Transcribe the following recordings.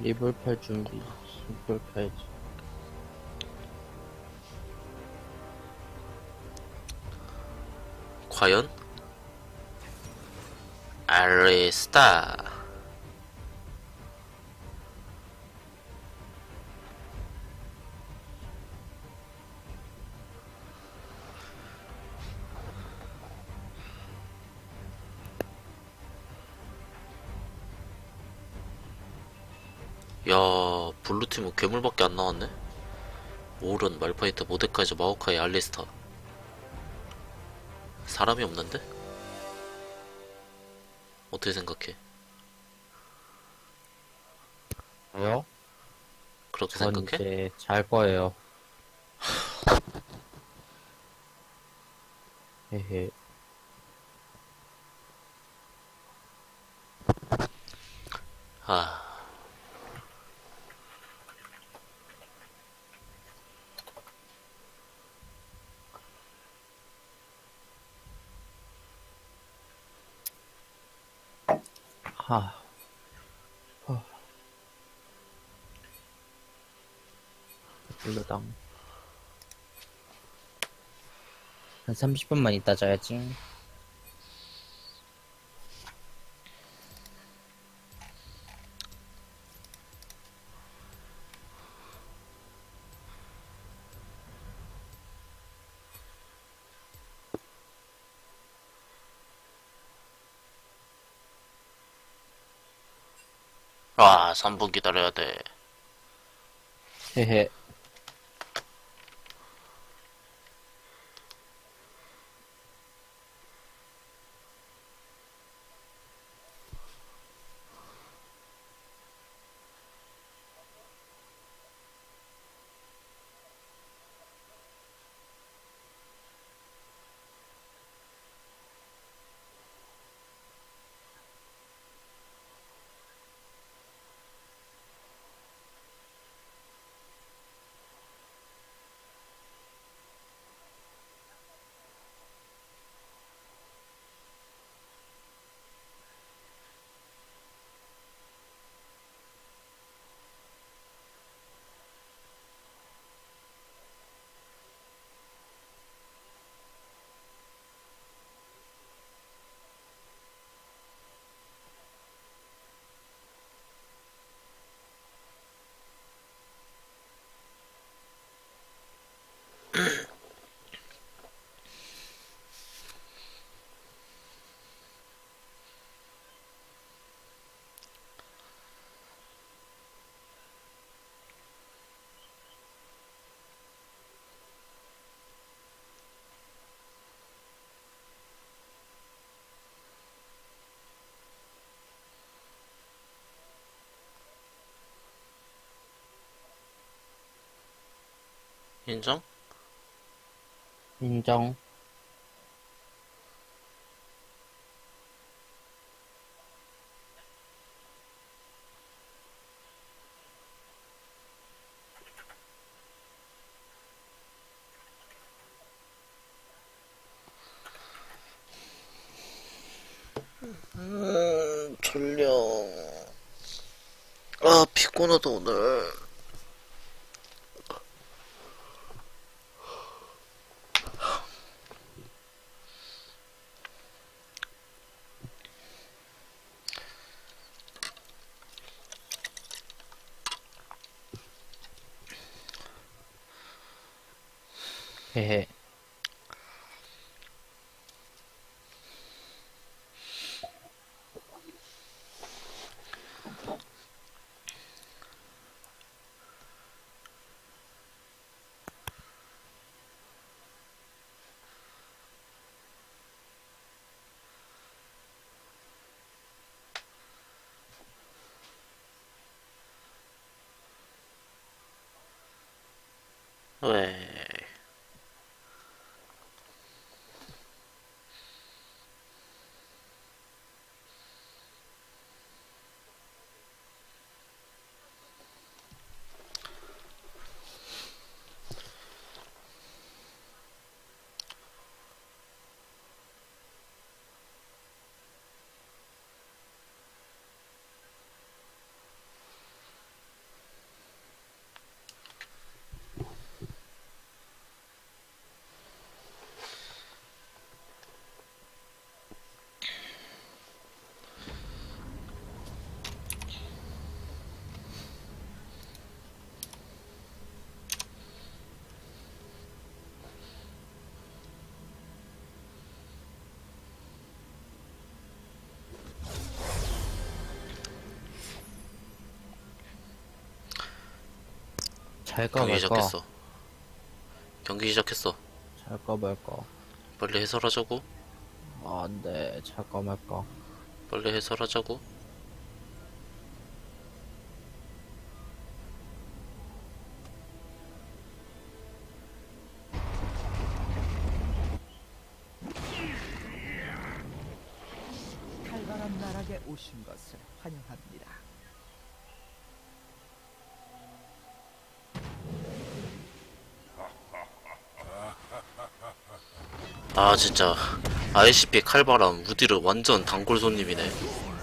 립을 펼 준비. 립을 펴야지. 과연? 알리스타 괴물밖에 안 나왔네 오른, 말파이트, 모데카이저, 마오카이, 알리스타 사람이 없는데? 어떻게 생각해? 왜요? 그렇게 전 생각해? 이제 잘 거예요. 헤헤. 아, 하. 하. 블루당. 한 30분만 있다 자야지. 와, 3분 기다려야 돼. 헤헤. 인정? 인정. 음, 졸려. 아, 피곤하다, 오늘. 왜? 잘까 경기 말까 시작했어. 경기 시작했어. 잘까 말까 빨리 해설하자고. 아, 안돼 잘까 말까 빨리 해설하자고. 칼바람 나락에 오신 것을 환영합니다. 아 진짜 ICP 칼바람 우디르 완전 단골 손님이네.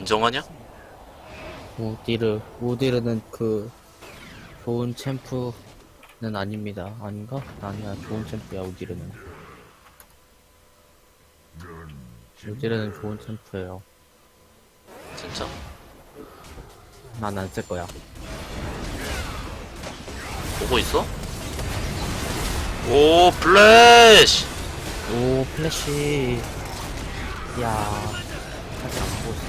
인정하냐? 우디르 우디르는 그 좋은 챔프는 아닙니다 아닌가? 아니야 좋은 챔프야 우디르는 우디르는 좋은 챔프예요 진짜? 난 안 쓸 거야 보고 있어? 오 플래시! 오 플래시 야 아직 안 보고 있어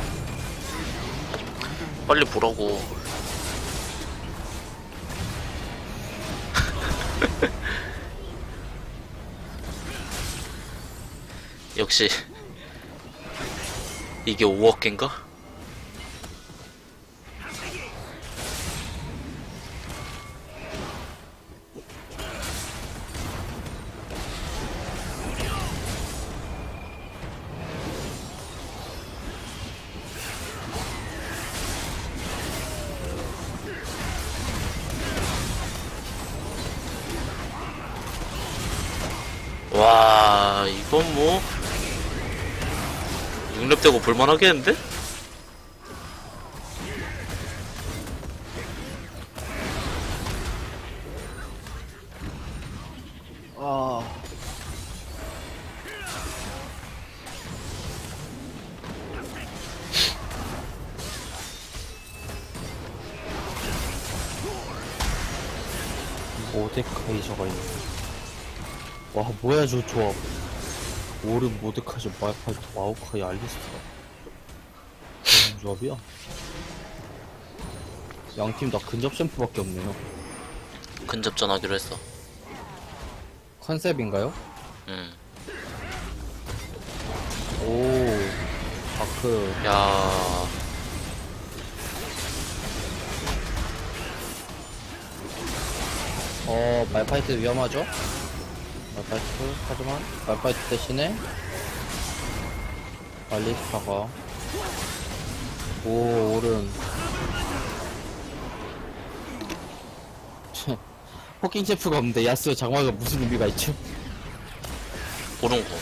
빨리 보라고. 역시 이게 5억인가? 이건 뭐 6렙 되고 볼만하겠는데? 아. 모데카이저가 있네. 와 뭐야 저 조합 오르 모데카이저 말파이트 마오카이 알리스트가 무슨 조합이야 양팀 다 근접 챔프밖에 없네요 근접전 하기로 했어 컨셉인가요? 응. 오 다크 야 어, 말파이트 위험하죠? 말파이트, 하지만, 말파이트 대신에, 알리스타가, 오, 오른. 참, 포킹 셰프가 없는데, 야스오 장화가 무슨 의미가 있죠? 오른공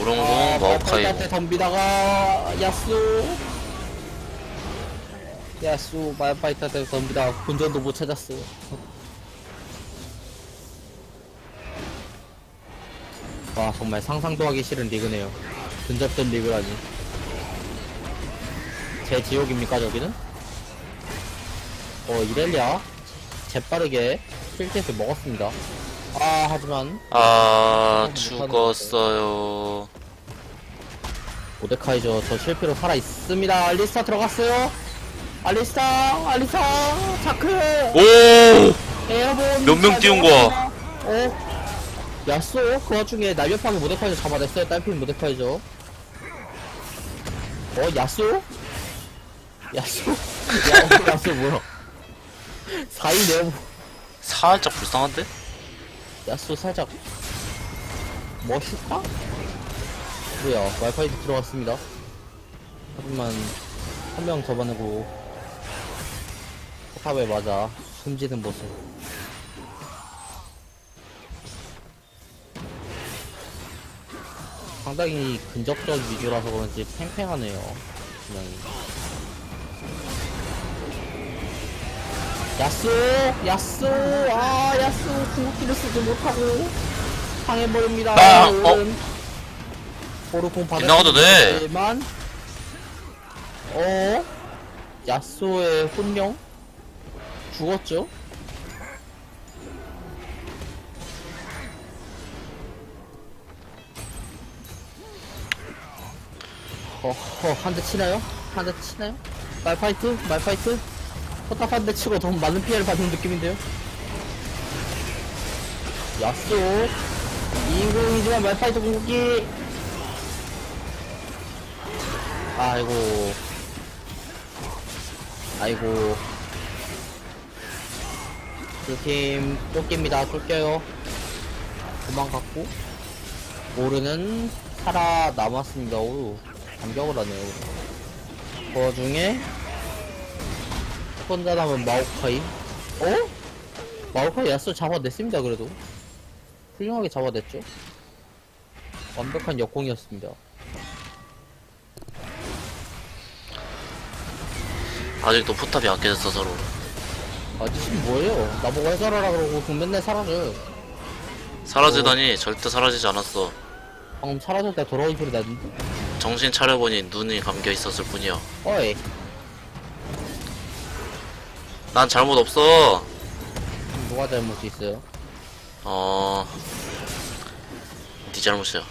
오른공 아, 마오카이 말파이트한테 덤비다가, 야스오. 야스오, 말파이트한테 덤비다가 본전도 못 찾았어요. 와 정말 상상도 하기 싫은 리그네요. 근접전 리그라니. 제 지옥입니까 저기는? 어 이렐리아? 재빠르게 킬셋을 먹었습니다. 아 하지만 아 못하는 죽었어요. 모데카이저 저 실패로 살아있습니다. 알리스타 들어갔어요. 알리스타 알리스타! 자크! 오! 에어본 몇명 잘 띄운 거야? 들어갔습니다. 어? 야쏘 그 와중에 날렵하게 모데카이저 잡아냈어요 딸핀 모데카이저 어 야쏘? 야쏘? 야, 야쏘 뭐야 4인 네오 살짝 불쌍한데? 야쏘 살짝 멋있다? 뭐야 와이파이도 들어갔습니다 하지만 한명 접어내고 포탑에 맞아 숨지는 모습 상당히 근접적 위주라서 그런지 팽팽하네요. 그냥. 야쏘 야쏘 아 야쏘 궁극기를 쓰지 못하고 상해버립니다. 아, 어? 보르공 받을 빗나가도 돼. 하지만. 어? 야쏘의 혼령 죽었죠 어허 한 대 치나요? 한 대 치나요? 말파이트? 말파이트? 포탑 한 대 치고 더 많은 피해를 받는 느낌인데요? 야쏘 2인공이지만 말파이트 공격기 아이고 아이고 그팀 쫓깁니다 쫓겨요 도망갔고 모르는 살아남았습니다 오 반격을 하네요. 그 와중에 혼자 남은 마오카이? 어? 마오카이 야스 잡아냈습니다 그래도. 훌륭하게 잡아냈죠? 완벽한 역공이었습니다. 아직도 포탑이 안 깨졌어 서로. 아저씨 뭐예요? 나보고 해설하라 그러고 그럼 맨날 사라져요. 사라지다니 절대 사라지지 않았어. 방금 사라질 때 돌아온 소리 났는데 정신 차려보니 눈이 감겨 있었을 뿐이야 어이 난 잘못 없어 누가 잘못이 있어요? 어... 네 잘못이야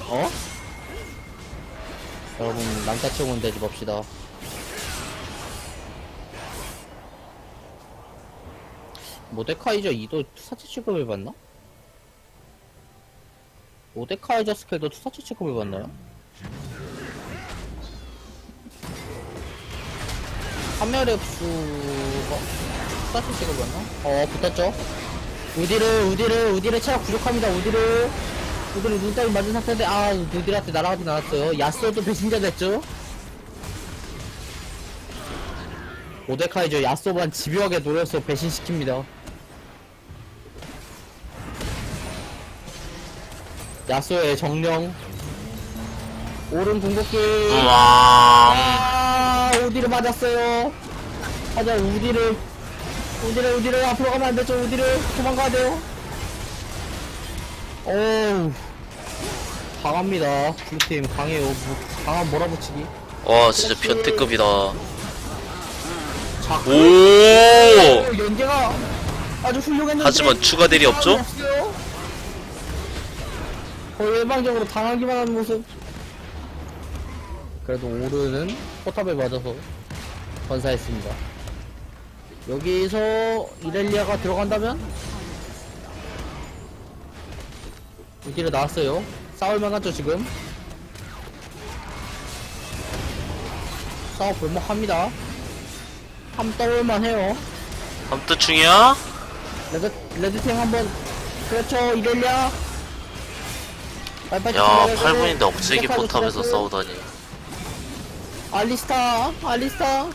어? 여러분 남자친구는 되지 맙시다 모데카이저 2도 투사체 취급을 받나? 모데카이저 스킬도 투사체 취급을 받나요? 흡수가 투사체 취급을 받나? 어 붙었죠? 우디르 우디르 우디르 체력 부족합니다 우디르 우디르 눈따위 맞은 상태인데 아 우디르한테 날아가진 않았어요 야스도 배신자 됐죠? 모데카이저 야스만 집요하게 노려서 배신시킵니다 야스의 정령 오른 궁극기 우와 아 우디를 맞았어요. 하자 우디를. 우디를 우디를. 앞으로 가면 안 되죠 우디를. 도망가야 돼요. 어우. 강합니다. 블루팀 강해요. 뭐, 강한 몰아붙이기 와 진짜 변태급이다. 자 오! 연계가 아주 훌륭했는데 하지만 추가 딜이 없죠? 없어요. 거의 일방적으로 당하기만 하는 모습. 그래도 오르는 포탑에 맞아서 건사했습니다. 여기서 이렐리아가 들어간다면? 여기를 나왔어요. 싸울만 하죠 지금? 싸워 볼만합니다. 함 떠올만 해요. 함뜨충이야? 레드, 레드팀 한번. 그렇죠 이렐리아. 빨리빨리 야 들어가야 8분인데 되고, 억제기 시작하고 포탑에서. 싸우다니. 알리스타 알리스타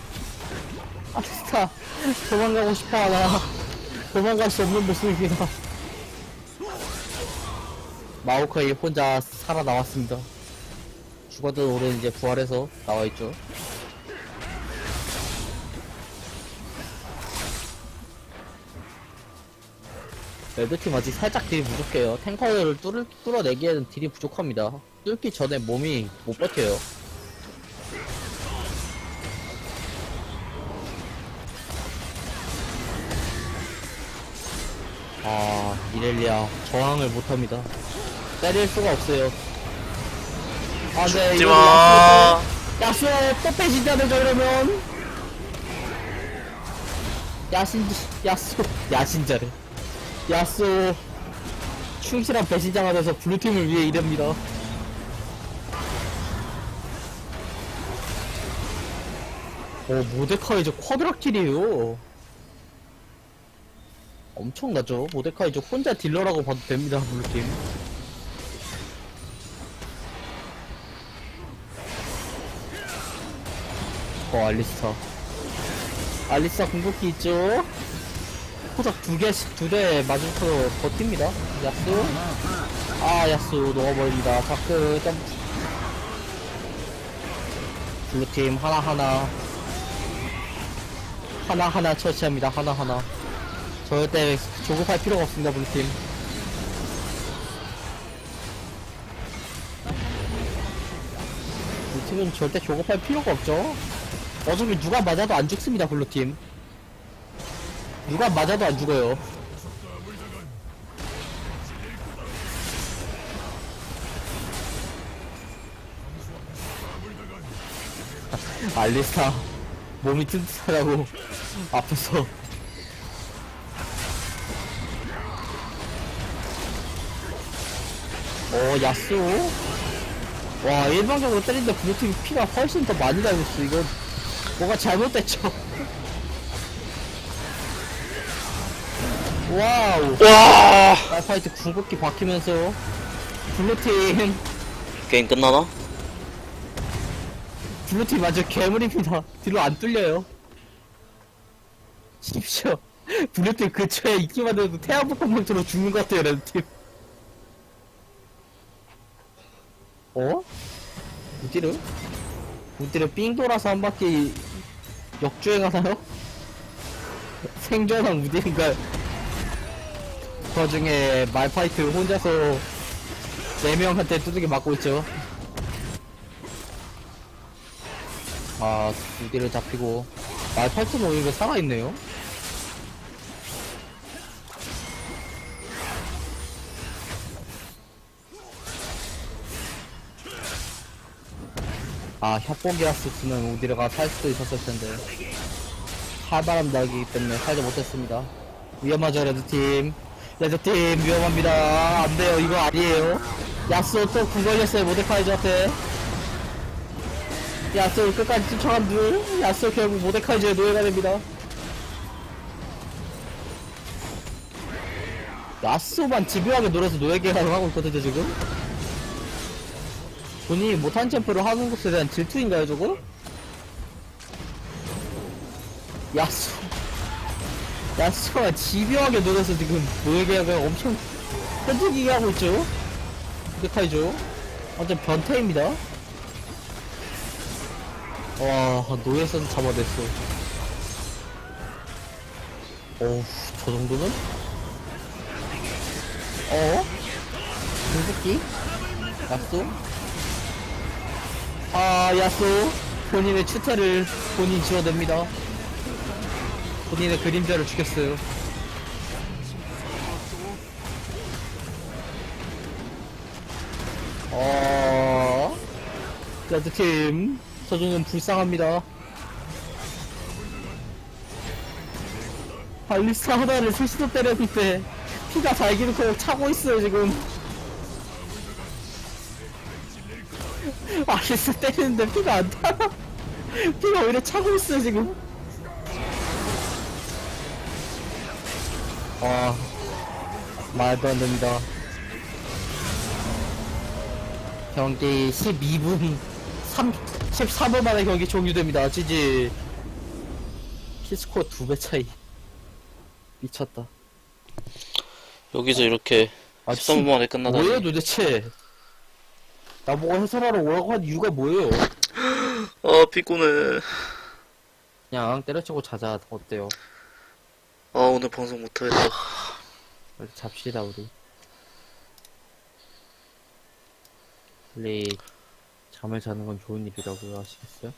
알리스타 도망가고 싶어 하나. 도망갈 수 없는 모습입니다 마오카이 혼자 살아나왔습니다. 죽어도 오른 이제 부활해서 나와있죠. 레드팀 아직 살짝 딜이 부족해요. 탱커를 뚫을, 뚫어내기에는 딜이 부족합니다. 뚫기 전에 몸이 못 버텨요 아, 이렐리아 저항을 못합니다. 때릴 수가 없어요. 아, 네. 죽지마 야수, 야수 또 배신자들 저러면 야신, 야수, 야신자래. 야수 충실한 배신자가 돼서 블루팀을 위해 이릅니다. 오, 모데카이 저 쿼드라킬이에요. 엄청나죠? 모데카이 저 혼자 딜러라고 봐도 됩니다, 블루팀. 어, 알리스타. 알리스타 궁극기 있죠? 포작 두 개씩, 두 대 맞으면서 버팁니다. 야스. 아, 야스 녹아버립니다. 다크 점프. 블루팀 하나하나. 하나하나 처치합니다, 하나하나. 절대 조급할 필요가 없습니다, 블루팀. 블루팀은 절대 조급할 필요가 없죠. 어차피 누가 맞아도 안 죽습니다, 블루팀. 누가 맞아도 안 죽어요. 알리스타 몸이 튼튼하다고 앞에서 어 야스오 와 일방적으로 때리는데 블루팀 피가 훨씬 더 많이 달렸어 이거 뭐가 잘못됐죠? 와우. 와. 알파이트 궁극기 박히면서. 블루팀. 게임 끝나나? 블루팀 완전 괴물입니다. 뒤로 안 뚫려요. 십시오. 블루팀 근처에 있기만 해도 태양복합문처럼 죽는 것 같아요 레드팀 어? 우디르? 우디르 삥 돌아서 한 바퀴 역주행하나요? 생존한 우디르인가 그 중에 말파이트 혼자서 4명한테 두들겨 맞고 있죠 아, 두 개를 잡히고. 말팔뚝 오히려 살아있네요? 아, 협곡이었으면 오디르가 살 수도 있었을 텐데. 칼바람 날기 때문에 살지 못했습니다. 위험하죠, 레드팀. 레드팀, 위험합니다. 안 돼요, 이거 아니에요. 야스오 또궁 걸렸어요, 모데카이저한테. 야스오 끝까지 쫓아간 둘 야스오 결국 모데카이저의 노예가 됩니다 야스오만 집요하게 노려서 노예 계약을 하고 있거든요 지금 본인이 못한 점프를 하는 것에 대한 질투인가요 저거? 야스오 야스오가 집요하게 노려서 지금 노예 계약을 엄청 현직이게 하고 있죠 모데카이저 완전 변태입니다 와 노예선 잡아냈어 어우 저 정도는? 어? 궁극기? 야쏘? 아 야쏘 본인의 추태를 본인 지어냅니다. 본인의 그림자를 죽였어요. 어... 레드팀 저주는 불쌍합니다. 알리스타 하나를 실수로 때렸는데 피가 달기는 그냥 차고 있어요 지금 알리스타 때리는데 피가 안 타요 피가 오히려 차고 있어요 지금 아 말도 안 됩니다 경기 12분 3, 14분 만에 경기 종료됩니다. 지지. 키스코어 두 배 차이. 미쳤다. 여기서 이렇게 아, 13분 만에 끝나다니 뭐예요 도대체? 나보고 해설하러 오라고 한 이유가 뭐예요? 아 피곤해 그냥 때려치고 자자. 어때요? 아 오늘 방송 못하겠다 빨리 잡시다 우리. 빨리 잠을 자는 건 좋은 일이라고요 아시겠어요?